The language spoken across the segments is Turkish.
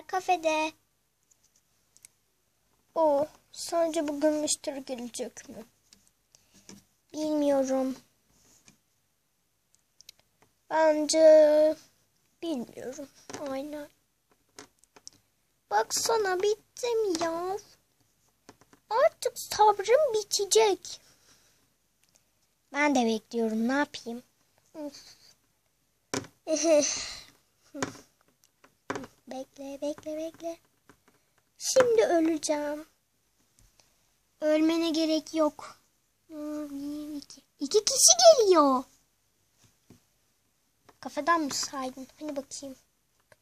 kafede. O sence bugün müşteri gelecek mi? Bilmiyorum. Bence bilmiyorum. Aynen. Baksana bittim ya. Artık sabrım bitecek. Ben de bekliyorum. Ne yapayım? bekle, bekle, bekle. Şimdi öleceğim. Ölmene gerek yok. Bir, iki. İki kişi geliyor. Kafadan mı saydın? Hani bakayım.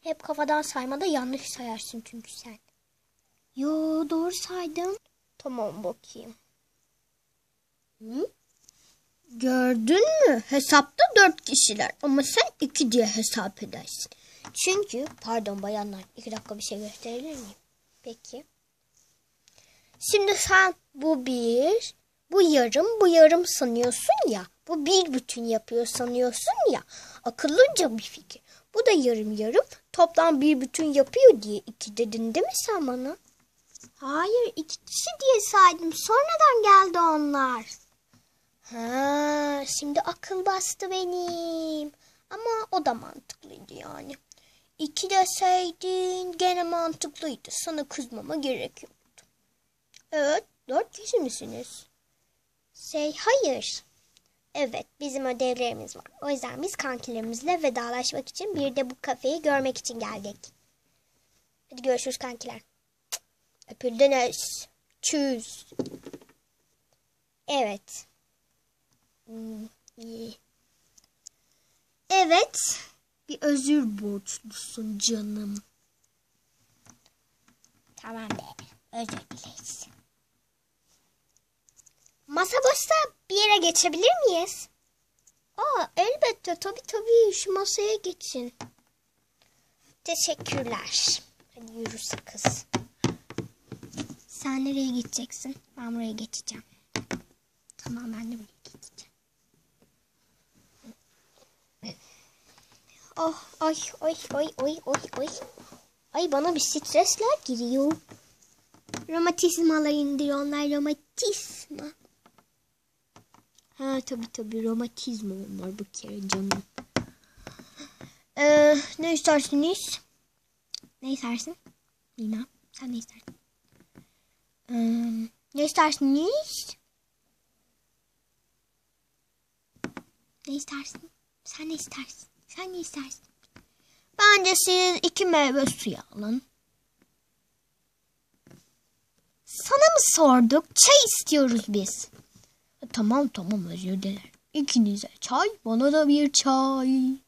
Hep kafadan saymada yanlış sayarsın çünkü sen. Yo doğru saydım. Tamam bakayım. Hı? Gördün mü? Hesapta dört kişiler ama sen iki diye hesap edersin. Çünkü pardon bayanlar iki dakika bir şey gösterebilir miyim? Peki. Şimdi sen bu bir, bu yarım, bu yarım sanıyorsun ya. Bu bir bütün yapıyor sanıyorsun ya. Akıllıca bir fikir. Bu da yarım yarım. Toplam bir bütün yapıyor diye iki dedin değil mi sen bana? Hayır ikisi diye saydım. Sonradan geldi onlar. Ha, şimdi akıl bastı benim. Ama o da mantıklıydı yani. İki deseydin gene mantıklıydı. Sana kızmama gerek yoktu. Evet, dört kişi misiniz? Şey, hayır. Evet, bizim ödevlerimiz var. O yüzden biz kankilerimizle vedalaşmak için bir de bu kafeyi görmek için geldik. Hadi görüşürüz kankiler. Öpüldünüz. Çüz. Evet. Hmm, iyi. Evet. Bir özür borçlusun canım. Tamam be. Özür dileriz. Masa boşsa bir yere geçebilir miyiz? Aa elbette tabii tabii şu masaya geçin. Teşekkürler. Hadi yürü sakız. Sen nereye gideceksin? Ben buraya geçeceğim. Tamam ben de buraya geçeceğim. Oh ay ay ay ay ay ay. Ay bana bir stresler giriyor. Romatizmalar indiriyor onlar romatizma. Ha tabi tabi romatizma var bu kere canım. Ee, ne istersiniz? Ne istersin? Lina sen ne istersin? Ee, ne istersiniz? Ne istersin? Sen ne istersin? Sen ne istersin? Bence siz iki meyve suyu alın. Sana mı sorduk? Çay istiyoruz biz. E, tamam tamam özür dilerim. İkinize çay, bana da bir çay.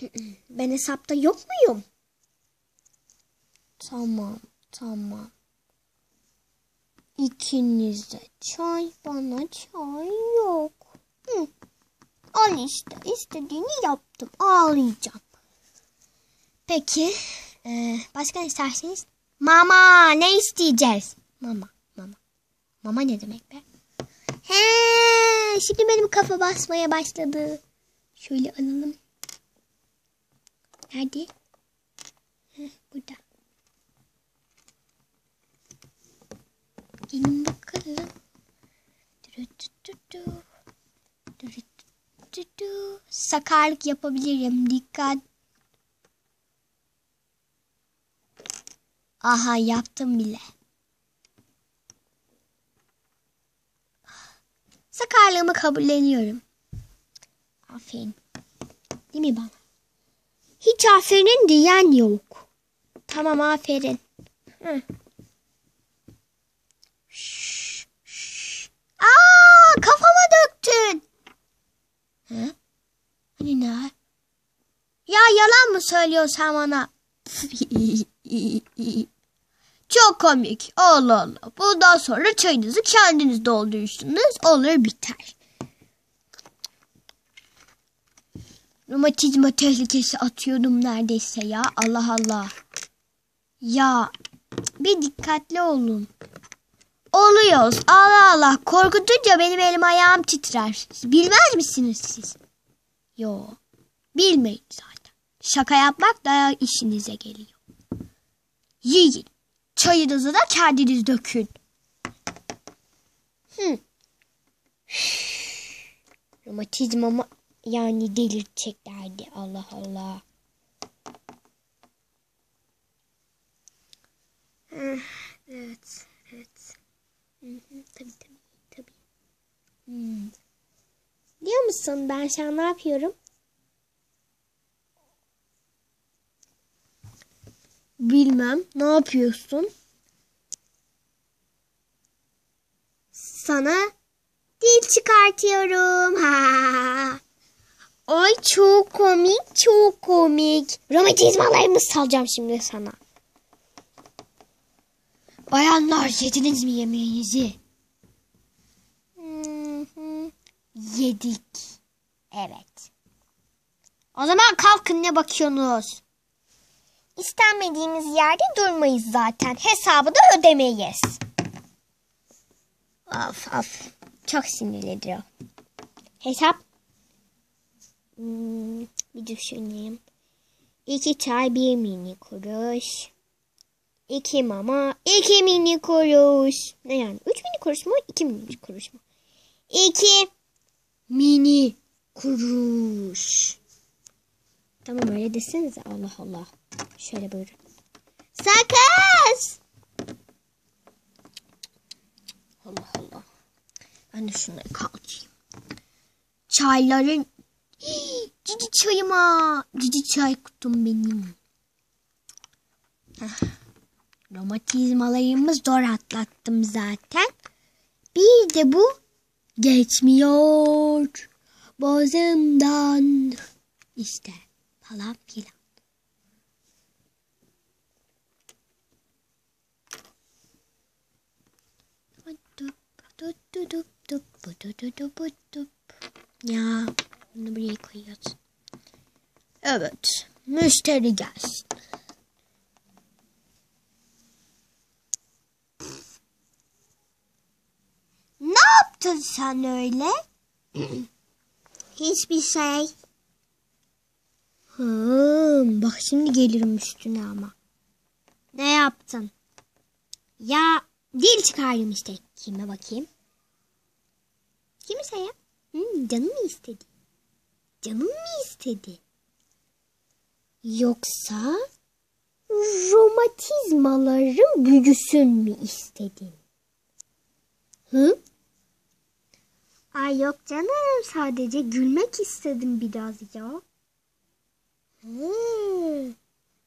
Ben hesapta yok muyum? Tamam, tamam. İkinize çay, bana çay yok. Hı. Al işte, istediğini yaptım. Ağlayacağım. Peki, ee, başka isterseniz? Mama, ne isteyeceğiz? Mama, mama. Mama ne demek be? He, şimdi benim kafa basmaya başladı. Şöyle alalım. Nerede? Heh, burada. Gelin bakalım. Sakarlık yapabilirim. Dikkat. Aha yaptım bile. Sakarlığımı kabulleniyorum. Aferin. Değil mi bana? Hiç aferin diyen yok. Tamam aferin. Hı. Şş, şş. Aa, kafama döktün. Hı? Hani ne? Ya yalan mı söylüyorsun bana? Çok komik. Allah Allah. Bundan sonra çayınızı kendiniz doldurursunuz. Olur biter. Romatizma tehlikesi atıyordum neredeyse ya. Allah Allah. Ya bir dikkatli olun. Oluyoruz. Allah Allah. Korkutunca benim elim ayağım titrer. Bilmez misiniz siz? Yo. Bilmeyin zaten. Şaka yapmak daha işinize geliyor. Yiyin. Çayınızı da kendiniz dökün. Hı. Romatizmamı yani delirteceklerdi. Allah Allah. Evet, evet. Hı, tabii tabii, tabii. Hmm. Diyor musun ben şu an ne yapıyorum? Bilmem. Ne yapıyorsun? Sana dil çıkartıyorum. Ha. Ay çok komik, çok komik. Romatizmalarımı salacağım şimdi sana. Bayanlar yediniz mi yemeğinizi? Hı hı. Yedik. Evet. O zaman kalkın ne bakıyorsunuz? İstenmediğimiz yerde durmayız zaten. Hesabı da ödemeyiz. Of of. Çok sinirlidir o. Hesap. Hmm, bir düşüneyim. İki çay bir mini kuruş. İki mama iki mini kuruş. Ne yani? Üç mini kuruş mu? İki mini kuruş mu? İki mini kuruş. Tamam öyle desenize. Allah Allah. Şöyle buyurun. Sakız. Allah Allah. Ben de şunları kalkayım. Çayların Hii, cici çayıma. Cici çay kutum benim. Heh. Romatizmalarımız zor atlattım zaten. Bir de bu geçmiyor. Boğazımdan. İşte falan filan. Ya bunu buraya koyuyoruz. Evet. Müşteri gelsin. Ne yaptın sen öyle? Hiçbir şey. Hmm, bak şimdi gelirim üstüne ama. Ne yaptın? Ya dil çıkardım işte. Kime bakayım? Kimse ya? Hmm, canım mı istedi? Canım mı istedi? Yoksa romatizmaların büyüsün mü istedin? Hı? Ay yok canım sadece gülmek istedim biraz ya. Hı.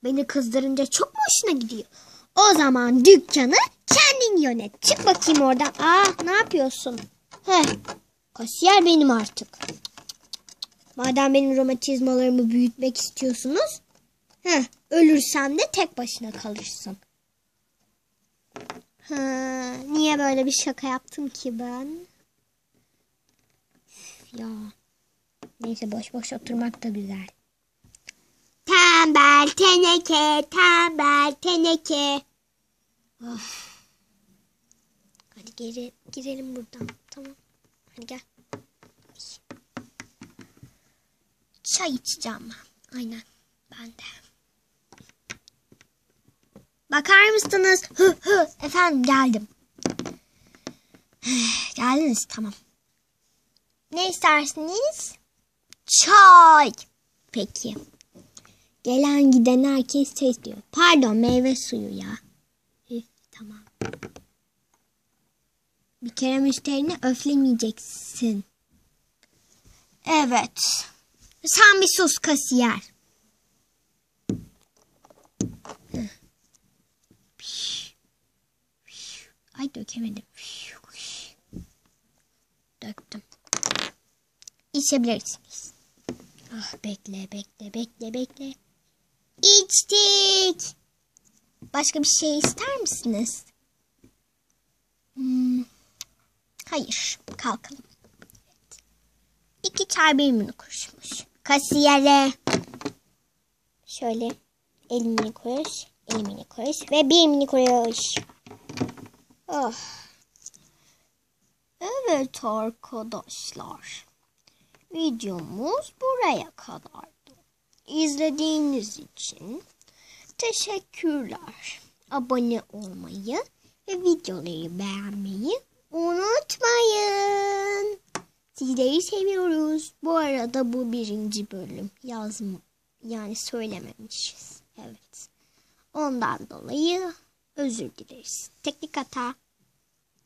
Beni kızdırınca çok mu hoşuna gidiyor? O zaman dükkanı kendin yönet. Çık bakayım oradan. Aa ne yapıyorsun? Heh, kasiyer benim artık. Madem benim romatizmalarımı büyütmek istiyorsunuz. Heh, ölürsem de tek başına kalırsın. Ha, niye böyle bir şaka yaptım ki ben? Ya. Neyse boş boş oturmak da güzel. Tembel teneke, tembel teneke. Of. Hadi geri girelim buradan. Tamam. Hadi gel. Çay içeceğim ben. Aynen. Ben de. Bakar mısınız? Hı hı. Efendim geldim. Geldiniz tamam. Ne istersiniz? Çay. Peki. Gelen giden herkes çay istiyor. Pardon meyve suyu ya. Üf, tamam. Bir kere müşterini öflemeyeceksin. Evet. Sen bir sus kasiyer. Ay dökemedim. Döktüm. İçebilirsiniz. Ah bekle bekle bekle bekle. İçtik. Başka bir şey ister misiniz? Hmm. Hayır. Kalkalım. Evet. İki çay bir mini kuruşmuş. Kasiyere. Şöyle elli mini kuruş, elli mini kuruş ve bir mini kuruş. Oh. Evet arkadaşlar. Videomuz buraya kadardı. izlediğiniz için teşekkürler. Abone olmayı ve videoları beğenmeyi unutmayın. Sizleri seviyoruz. Bu arada bu birinci bölüm yazım yani söylememişiz. Evet. Ondan dolayı özür dileriz. Teknik hata.